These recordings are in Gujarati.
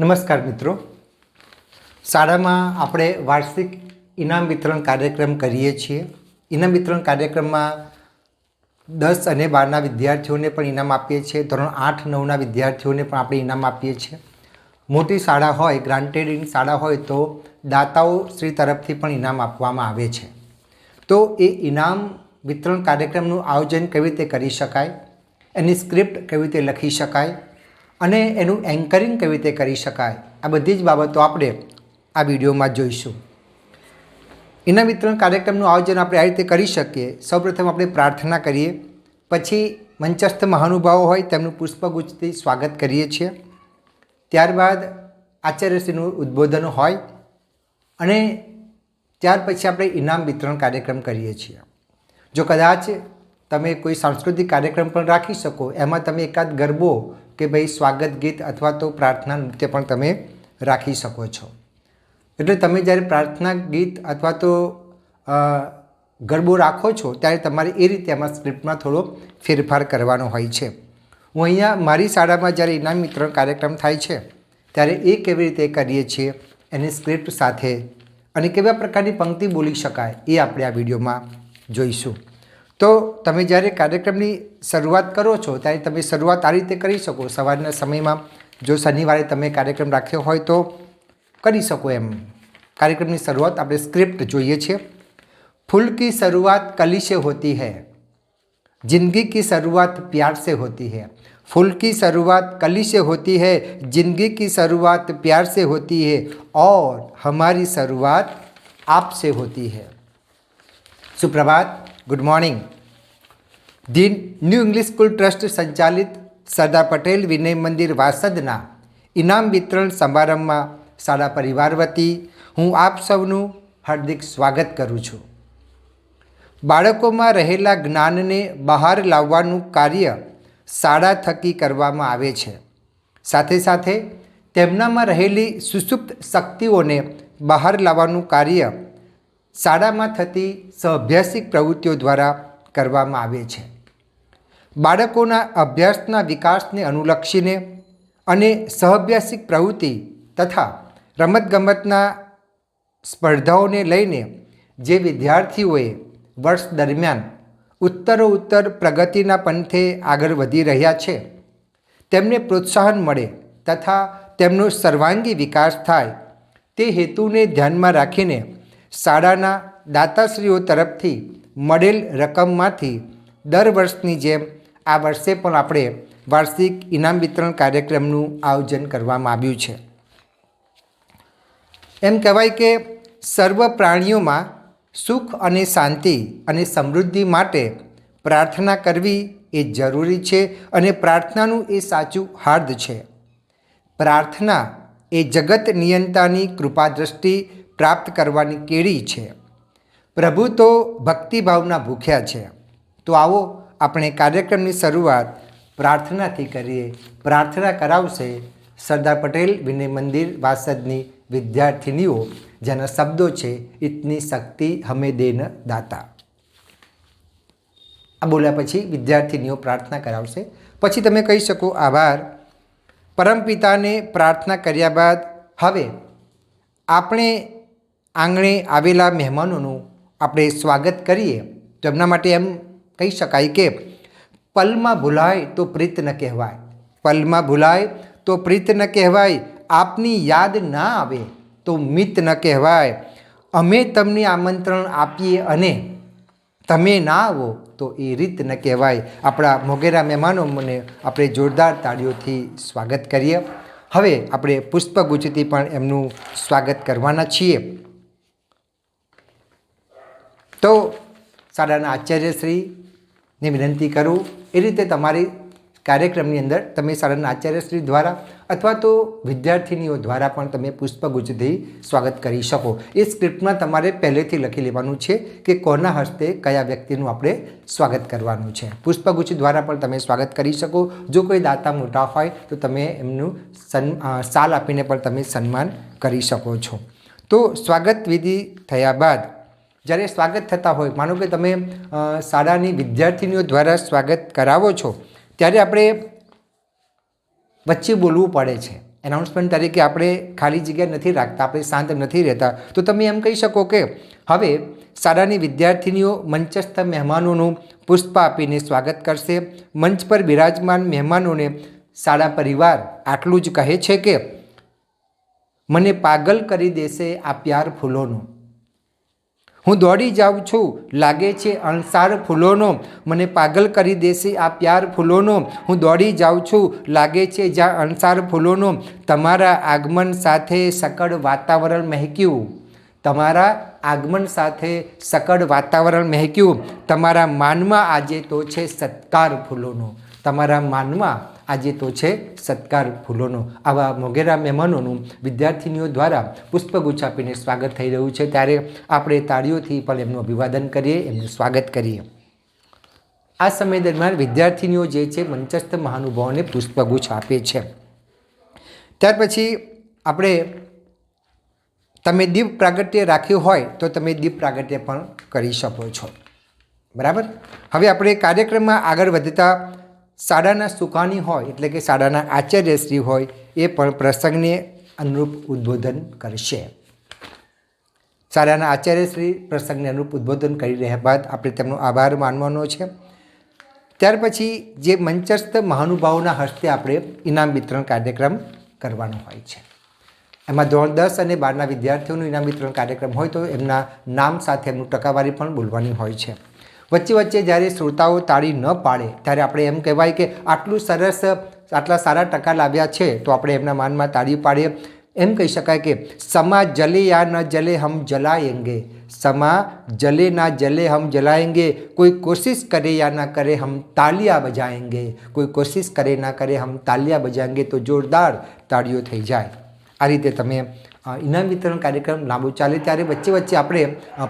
નમસ્કાર મિત્રો. શાળામાં આપણે વાર્ષિક ઇનામ વિતરણ કાર્યક્રમ કરીએ છીએ. ઇનામ વિતરણ કાર્યક્રમમાં દસ અને બારના વિદ્યાર્થીઓને પણ ઇનામ આપીએ છીએ. ધોરણ આઠ, નવના વિદ્યાર્થીઓને પણ આપણે ઇનામ આપીએ છીએ. મોટી શાળા હોય ગ્રાન્ટેડ શાળા હોય તો દાતાઓ શ્રી તરફથી પણ ઇનામ આપવામાં આવે છે. તો એ ઇનામ વિતરણ કાર્યક્રમનું આયોજન કેવી રીતે કરી શકાય? એની સ્ક્રિપ્ટ કેવી રીતે લખી શકાય? અને એનું એન્કરિંગ કેવી રીતે કરી શકાય, આ બધી જ બાબતો આપણે આ વિડીયોમાં જોઈશું. એના વિતરણ કાર્યક્રમનું આયોજન આપણે આ રીતે કરી શકીએ. સૌપ્રથમ આપણે પ્રાર્થના કરીએ. પછી મંચસ્થ મહાનુભાવો હોય તેમનું પુષ્પગુચ્છથી સ્વાગત કરીએ છીએ. ત્યારબાદ આચાર્યશ્રીનું ઉદ્બોધન હોય અને ત્યાર પછી આપણે ઇનામ વિતરણ કાર્યક્રમ કરીએ છીએ. જો કદાચ તમે કોઈ સાંસ્કૃતિક કાર્યક્રમ પણ રાખી શકો, એમાં તમે એકાદ ગરબો કે ભાઈ સ્વાગત ગીત અથવા તો પ્રાર્થના નૃત્ય પણ તમે રાખી શકો છો. એટલે તમે જ્યારે પ્રાર્થના ગીત અથવા તો ગરબો રાખો છો, ત્યારે તમારે એ રીતે એમાં સ્ક્રિપ્ટમાં થોડો ફેરફાર કરવાનો હોય છે. હું અહીંયા મારી શાળામાં જ્યારે ઇનામ વિતરણ કાર્યક્રમ થાય છે, ત્યારે એ કેવી રીતે કરીએ છીએ, એની સ્ક્રિપ્ટ સાથે અને કેવા પ્રકારની પંક્તિ બોલી શકાય, એ આપણે આ વિડીયોમાં જોઈશું. તો તમે જ્યારે કાર્યક્રમની શરૂઆત કરો છો ત્યારે તમે શરૂઆત આ રીતે કરી શકો સવારના સમયમાં જો શનિવારે તમે કાર્યક્રમ રાખ્યો હોય તો કરી શકો એમ કાર્યક્રમની શરૂઆત આપણે સ્ક્રિપ્ટ જોઈએ છીએ ફૂલ કી શરૂઆત કલી से होती है जिंदगी की शुरुआत प्यार से होती है फूल की शुरुआत कली से होती है जिंदगी की शुरुआत प्यार से होती है और हमारी शुरुआत आपसे होती है सुप्रभात ગુડ મોર્નિંગ દિન ન્યૂ ઇંગ્લિશ સ્કૂલ ટ્રસ્ટ સંચાલિત સરદાર પટેલ વિનય મંદિર વાસદના ઇનામ વિતરણ સમારંભમાં શાળા પરિવાર વતી હું આપ સૌનું હાર્દિક સ્વાગત કરું છું. બાળકોમાં રહેલા જ્ઞાનને બહાર લાવવાનું કાર્ય શાળા થકી કરવામાં આવે છે. સાથે સાથે તેમનામાં રહેલી સુષુપ્ત શક્તિઓને બહાર લાવવાનું કાર્ય શાળામાં થતી સહઅભ્યાસિક પ્રવૃત્તિઓ દ્વારા કરવામાં આવે છે. બાળકોના અભ્યાસના વિકાસને અનુલક્ષીને અને સહઅભ્યાસિક પ્રવૃત્તિ તથા રમતગમતના સ્પર્ધાઓને લઈને જે વિદ્યાર્થીઓએ વર્ષ દરમિયાન ઉત્તરોત્તર પ્રગતિના પંથે આગળ વધી રહ્યા છે, તેમને પ્રોત્સાહન મળે તથા તેમનો સર્વાંગી વિકાસ થાય તે હેતુને ધ્યાનમાં રાખીને શાળાના દાતાશ્રીઓ તરફથી મળેલ રકમમાંથી દર વર્ષની જેમ આ વર્ષે પણ આપણે વાર્ષિક ઇનામ વિતરણ કાર્યક્રમનું આયોજન કરવામાં આવ્યું છે. એમ કહેવાય કે સર્વ પ્રાણીઓમાં સુખ અને શાંતિ અને સમૃદ્ધિ માટે પ્રાર્થના કરવી એ જરૂરી છે અને પ્રાર્થનાનું એ સાચું હાર્દ છે. પ્રાર્થના એ જગત નિયંતાની કૃપાદ્રષ્ટિ પ્રાપ્ત કરવાની કેળી છે. પ્રભુ તો ભક્તિભાવના ભૂખ્યા છે. તો આવો આપણે કાર્યક્રમની શરૂઆત પ્રાર્થનાથી કરીએ. પ્રાર્થના કરાવશે સરદાર પટેલ વિનય મંદિર વાસદની વિદ્યાર્થિનીઓ, જેના શબ્દો છે, ઇતની શક્તિ હમે દેન દાતા. આ બોલ્યા પછી વિદ્યાર્થિનીઓ પ્રાર્થના કરાવશે. પછી તમે કહી શકો, આભાર. પરમપિતાને પ્રાર્થના કર્યા બાદ હવે આપણે આંગણે આવેલા મહેમાનોનું આપણે સ્વાગત કરીએ. તો એમના માટે એમ કહી શકાય કે, પલમાં ભૂલાય તો પ્રીત ન કહેવાય. પલમાં ભૂલાય તો પ્રીત ન કહેવાય. આપની યાદ ના આવે તો મિત ન કહેવાય. અમે તમને આમંત્રણ આપીએ અને તમે ના આવો તો એ રીત ન કહેવાય. આપણા મોગેરા મહેમાનો મને આપણે જોરદાર તાળીઓથી સ્વાગત કરીએ. હવે આપણે પુષ્પગુચ્છથી પણ એમનું સ્વાગત કરવાના છીએ. તો શાળાના આચાર્યશ્રીને વિનંતી કરું, એ રીતે તમારી કાર્યક્રમની અંદર તમે શાળાના આચાર્યશ્રી દ્વારા અથવા તો વિદ્યાર્થીનીઓ દ્વારા પણ તમે પુષ્પગુચ્છથી સ્વાગત કરી શકો. એ સ્ક્રિપ્ટમાં તમારે પહેલેથી લખી લેવાનું છે કે કોના હસ્તે કયા વ્યક્તિનું આપણે સ્વાગત કરવાનું છે. પુષ્પગુચ્છ દ્વારા પણ તમે સ્વાગત કરી શકો. જો કોઈ દાતા મોટા હોય તો તમે એમનું સન સાલ આપીને પણ તમે સન્માન કરી શકો છો. તો સ્વાગત વિધિ થયા બાદ જ્યારે સ્વાગત થતા હોય, માનો કે તમે શાળાની વિદ્યાર્થીનીઓ દ્વારા સ્વાગત કરાવો છો, ત્યારે આપણે વચ્ચે બોલવું પડે છે. એનાઉન્સમેન્ટ તરીકે આપણે ખાલી જગ્યા નથી રાખતા, આપણે શાંત નથી રહેતા. તો તમે એમ કહી શકો કે, હવે શાળાની વિદ્યાર્થીનીઓ મંચસ્થ મહેમાનોનું પુષ્પ આપીને સ્વાગત કરશે. મંચ પર બિરાજમાન મહેમાનોને શાળા પરિવાર આટલું જ કહે છે કે, મને પાગલ કરી દેશે આ પ્યાર ફૂલોનો. હું દોડી જાઉં છું. લાગે છે અણસાર ફૂલોનો, મને પાગલ કરી દેશે આ પ્યાર ફૂલોનો. હું દોડી જાઉં છું. લાગે છે જ્યાં અણસાર ફૂલોનો, તમારા આગમન સાથે સકળ વાતાવરણ મહેક્યું. તમારા આગમન સાથે સકળ વાતાવરણ મહેક્યું. તમારા માનમાં આજે તો છે સત્કાર ફૂલોનો. તમારા માનમાં આજે તો છે સત્કાર ફૂલોનો. આવા મોગેરા મહેમાનોનું વિદ્યાર્થીનીઓ દ્વારા પુષ્પગુચ્છ આપીને સ્વાગત થઈ રહ્યું છે. ત્યારે આપણે તાળીઓથી પણ એમનું અભિવાદન કરીએ, એમનું સ્વાગત કરીએ. આ સમય દરમિયાન વિદ્યાર્થીનીઓ જે છે મંચસ્થ મહાનુભાવોને પુષ્પગુચ્છ આપે છે. ત્યાર પછી આપણે, તમે દીપ પ્રાગટ્ય રાખ્યું હોય તો તમે દીપ પ્રાગટ્ય પણ કરી શકો છો. બરાબર? હવે આપણે કાર્યક્રમમાં આગળ વધતા શાળાના સુકાની હોય, એટલે કે શાળાના આચાર્યશ્રી હોય, એ પણ પ્રસંગને અનુરૂપ ઉદ્બોધન કરશે. શાળાના આચાર્યશ્રી પ્રસંગને અનુરૂપ ઉદ્બોધન કરી રહ્યા બાદ આપણે તેમનો આભાર માનવાનો છે. ત્યાર પછી જે મંચસ્થ મહાનુભાવોના હસ્તે આપણે ઇનામ વિતરણ કાર્યક્રમ કરવાનો હોય છે. એમાં ધોરણ દસ અને બારના વિદ્યાર્થીઓનું ઇનામ વિતરણ કાર્યક્રમ હોય તો એમના નામ સાથે એમનું ટકાવારી પણ બોલવાની હોય છે. વચ્ચે વચ્ચે જ્યારે શ્રોતાઓ તાળી ન પાડે, ત્યારે આપણે એમ કહેવાય કે આટલું સરસ, આટલા સારા ટકા લાવ્યા છે, તો આપણે એમના માનમાં તાળી પાડીએ. એમ કહી શકાય કે સમા જલે યા ન જલે હમ જલાએંગે સમા જલે ના જલે હમ જલાએંગે કોઈ કોશિશ કરે યા ના કરે હમ તાલિયા બજાએંગે કોઈ કોશિશ કરે ના કરે હમ તાલિયા બજાએંગે તો જોરદાર તાળીઓ થઈ જાય. આ રીતે તમે ઇનામ વિતરણ કાર્યક્રમ લાંબુ ચાલે ત્યારે વચ્ચે વચ્ચે આપણે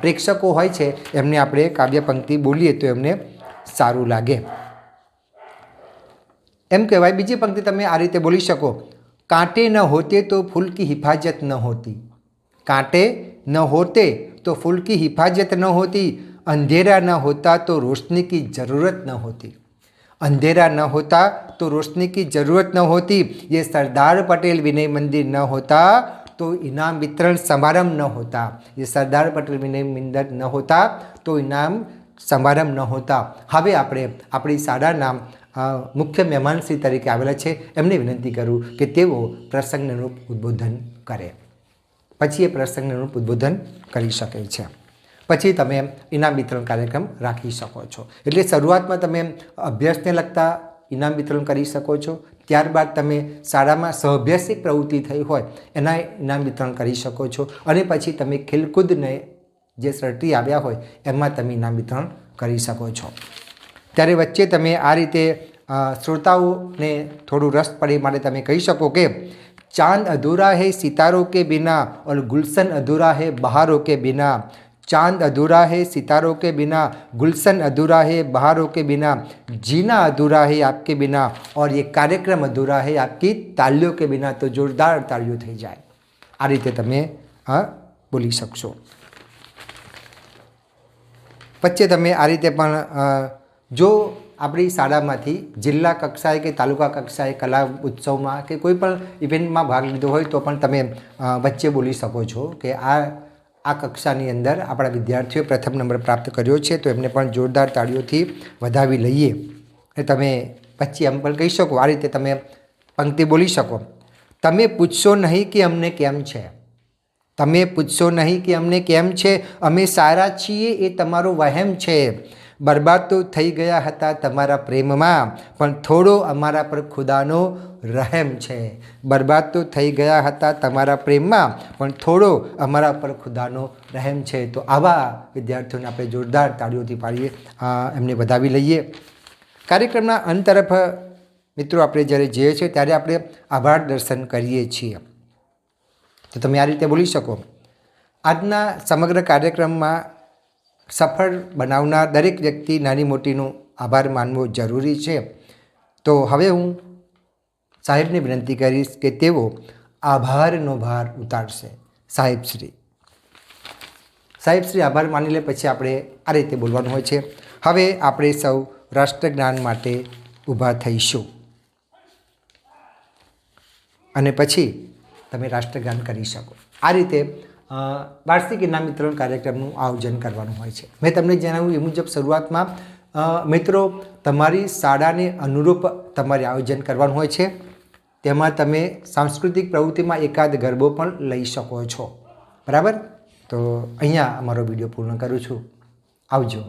પ્રેક્ષકો હોય છે એમને આપણે કાવ્ય પંક્તિ બોલીએ તો એમને સારું લાગે એમ કહેવાય બીજી પંક્તિ તમે આ રીતે બોલી શકો કાંટે ન હોતે તો ફૂલ કી હિફાજત ન હોતી કાંટે ન હોતે તો फूल की हिफाजत न होती अंधेरा न होता तो रोशनी की ज़रूरत न होती अंधेरा न होता तो रोशनी की ज़रूरत न होती ये सरदार पटेल विनय मंदिर न होता तो इनाम वितरण समारंभ न होता ये सरदार पटेल વિનય મંદિર ન હોતા તો ઇનામ સમારંભ ન હોતા હવે આપણે આપણી શાળાના અ, મુખ્ય મહેમાનશ્રી તરીકે આવેલા છે એમને વિનંતી કરું કે તેઓ પ્રસંગને અનુરૂપ ઉદ્બોધન કરે પછી એ પ્રસંગને અનુરૂપ ઉદ્બોધન કરી શકે છે પછી તમે ઇનામ વિતરણ કાર્યક્રમ રાખી શકો છો એટલે શરૂઆતમાં તમે અભ્યાસને લગતા ઇનામ વિતરણ કરી શકો છો ત્યારબાદ તમે શાળામાં સહભ્યાસિક પ્રવૃત્તિ થઈ હોય, એના ઇનામ વિતરણ કરી શકો છો. અને પછી તમે ખેલકૂદને જે સર્ટી આવ્યા હોય, એમાં તમે ઇનામ વિતરણ કરી શકો છો. ત્યારે વચ્ચે તમે આ રીતે શ્રોતાઓને થોડું રસ પડે માટે તમે કહી શકો કે, ચાંદ અધૂરા હે સિતારો કે બિના ઓલ ગુલશન અધૂરા હે બહારો કે બિના. चांद अधूरा है सितारों के बिना गुलशन अधूरा है बहारों के बिना जीना अधूरा है आपके बिना और ये कार्यक्रम अधूरा है आपकी तालियों के बिना तो जोरदार તાળીઓ થઈ જાય આ રીતે તમે આ બોલી શકશો વચ્ચે તમે આ રીતે પણ અ, જો આપણી શાળામાંથી જિલ્લા કક્ષાએ કે તાલુકા કક્ષાએ કલા ઉત્સવમાં કે કોઈ પણ ઇવેન્ટમાં ભાગ લીધો હોય તો પણ તમે અ, વચ્ચે બોલી શકો છો કે આ આ કક્ષાની અંદર આપણા વિદ્યાર્થીઓએ પ્રથમ નંબર પ્રાપ્ત કર્યો છે, તો એમને પણ જોરદાર તાળીઓથી વધાવી લઈએ. અને તમે પછી એમ પણ કહી શકો, આ રીતે તમે પંક્તિ બોલી શકો. તમે પૂછશો નહીં કે અમને કેમ છે. તમે પૂછશો નહીં કે અમને કેમ છે. અમે સારા છીએ એ તમારો વહેમ છે. બરબાદ તો થઈ ગયા હતા તમારા પ્રેમમાં, પણ થોડો અમારા પર ખુદાનો રહેમ છે. બરબાદ તો થઈ ગયા હતા તમારા પ્રેમમાં, પણ થોડો અમારા પર ખુદાનો રહેમ છે. તો આવા વિદ્યાર્થીઓને આપણે જોરદાર તાળીઓથી પાડીએ એમને વધાવી લઈએ. કાર્યક્રમના અંત તરફ, મિત્રો, આપણે જ્યારે જઈએ છીએ ત્યારે આપણે આભાર દર્શન કરીએ છીએ. તો તમે આ રીતે બોલી શકો. આજના સમગ્ર કાર્યક્રમમાં સફળ બનાવનાર દરેક વ્યક્તિ નાની મોટીનો આભાર માનવો જરૂરી છે. તો હવે હું સાહેબને વિનંતી કરીશ કે તેઓ આભારનો ભાર ઉતારશે. સાહેબશ્રી સાહેબશ્રી આભાર માની લે પછી આપણે આ રીતે બોલવાનું હોય છે. હવે આપણે સૌ રાષ્ટ્રજ્ઞાન માટે ઊભા થઈશું. અને પછી તમે રાષ્ટ્રગાન કરી શકો. આ રીતે વાર્ષિક ઇનામ વિતરણ કાર્યક્રમનું આયોજન કરવાનું હોય છે. મેં તમને જણાવ્યું એ મુજબ શરૂઆતમાં મિત્રો, તમારી શાળાને અનુરૂપ તમારે આયોજન કરવાનું હોય છે. તેમાં તમે સાંસ્કૃતિક પ્રવૃત્તિમાં એકાદ ગરબો પણ લઈ શકો છો. બરાબર? તો અહીંયા અમારો વીડિયો પૂર્ણ કરું છું. આવજો.